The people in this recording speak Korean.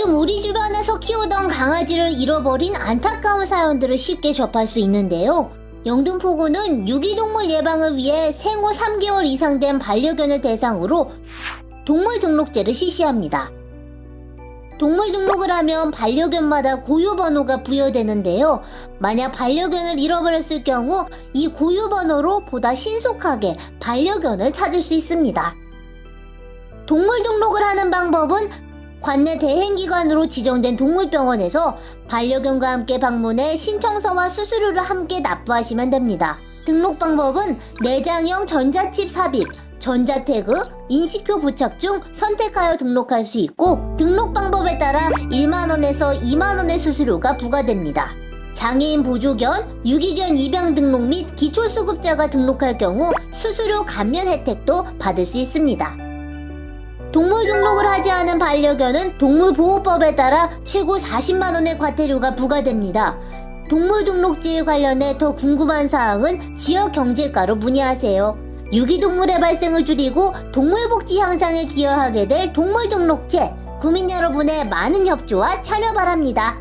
우리 주변에서 키우던 강아지를 잃어버린 안타까운 사연들을 쉽게 접할 수 있는데요. 영등포구는 유기동물 예방을 위해 생후 3개월 이상 된 반려견을 대상으로 동물 등록제를 실시합니다. 동물 등록을 하면 반려견마다 고유 번호가 부여되는데요. 만약 반려견을 잃어버렸을 경우 이 고유 번호로 보다 신속하게 반려견을 찾을 수 있습니다. 동물 등록을 하는 방법은 관내 대행기관으로 지정된 동물병원에서 반려견과 함께 방문해 신청서와 수수료를 함께 납부하시면 됩니다. 등록 방법은 내장형 전자칩 삽입, 전자태그, 인식표 부착 중 선택하여 등록할 수 있고 등록 방법에 따라 1만원에서 2만원의 수수료가 부과됩니다. 장애인 보조견, 유기견 입양 등록 및 기초수급자가 등록할 경우 수수료 감면 혜택도 받을 수 있습니다. 동물 등록을 하지 않은 반려견은 동물보호법에 따라 최고 40만 원의 과태료가 부과됩니다. 동물 등록지에 관련해 더 궁금한 사항은 지역 경제과로 문의하세요. 유기동물의 발생을 줄이고 동물복지 향상에 기여하게 될 동물 등록제, 구민 여러분의 많은 협조와 참여 바랍니다.